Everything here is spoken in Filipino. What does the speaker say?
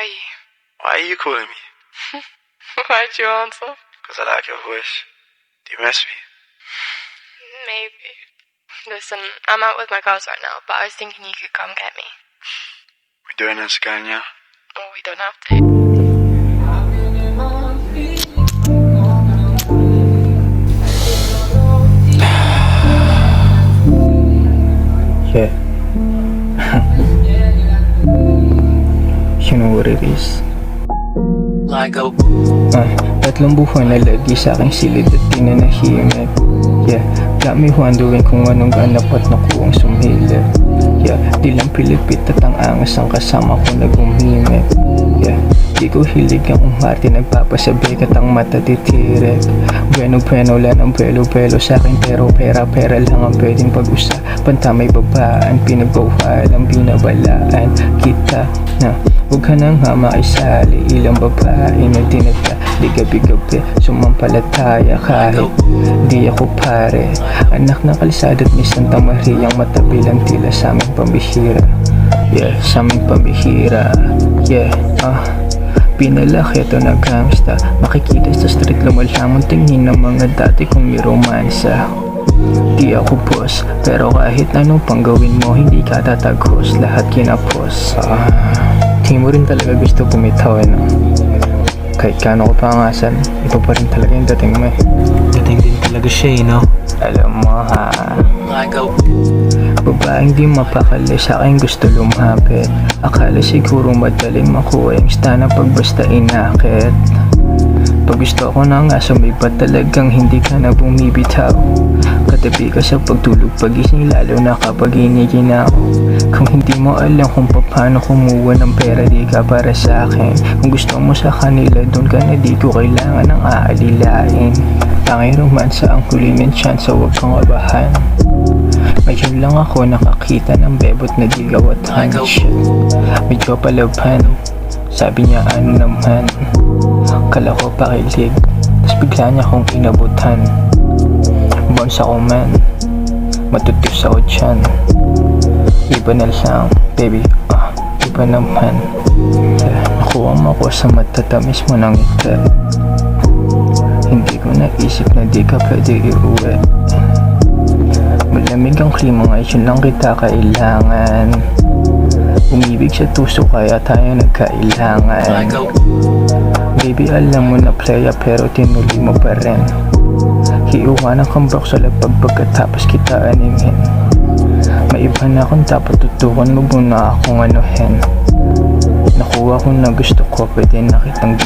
are you? Why are you calling me? Why'd you answer? Because I like your voice. Do you miss me? Maybe. Listen, I'm out with my girls right now, but I was thinking you could come get me. We doing this again, yeah? Or we don't have to. Yeah. You know what it is. Like a Ah, tatlong buwan na lagi sa aking silid at di na nahimik. Yeah, got me wondering kung anong ganap at nakuwang sumilip. Yeah, di lang pilipit at ang angas ang kasama ko nagumimik Yeah, di ko hilig ang umarte nagpapasabik at ang mata titirek Bueno bueno lang ang pelo pelo sa akin pero pera pera lang ang pwedeng pag-usapan Tamay babaan, pinagbawal ang binabalaan. Kita na Huwag ka nang nga makisali Ilang babae na dinata Di gabi-gabi Sumampalataya kahit Di ako pare. Anak ng kalsada at ni Santa Maria Ang matabilang tila sa aming pambihira. Yeah, sa aming pambihira. Yeah, ah Pinalaki. Ito na gangsta. Makikita sa street lumalamang tingin ng mga dati kong niromansa. Di ako boss Pero kahit anong pang gawin mo Hindi ka tatagos. Lahat kinapos. Ah, Tingin mo rin talaga gusto bumitaw eh no? Kahit kano ko pangasan Iba pa rin talaga yung dating mo eh. Dating din talaga siya eh, no? Alam mo ha? Like a Babaeng di mapakali sa akin gusto lumapit. Akala siguro madaling makuha yung stana pag basta inakit. Pag gusto ko na nga sumipat talagang hindi ka na bumibitaw. Katabi ka sa pagtulog pagising lalo na kapag hinigin ako. Kung hindi mo alam kung paano kumuha ng pera di ka para sa akin. Kung gusto mo sa kanila doon ka na di ko kailangan ng aalilain. Tangay romansa ang huli chance huwag kang abahan ngayon lang ako nakakita ng bebot na gigawatan Shit, medyo palabhan Sabi niya ano naman? Kala ko pakilig. Tapos bigla niya akong inabutan. Bounce ako man. Matutus ako dyan. Iba na lang baby. Ah, Iba naman. Nakuha mo ako sa matatamis mo ng ngiti. Hindi ko naisip na di ka pwede iuwi Malamig ang klima ngayon lang kita kailangan. Umibig sa tuso kaya tayo nagkailangan. Baby alam mo na playa pero tinuli mo pa rin. Hiuwanan kang box sa lapag pagkatapos kita animin May iba na akong dapat tutukan mo muna akong anuhin. Nakuha ko na gusto ko pwede na kitang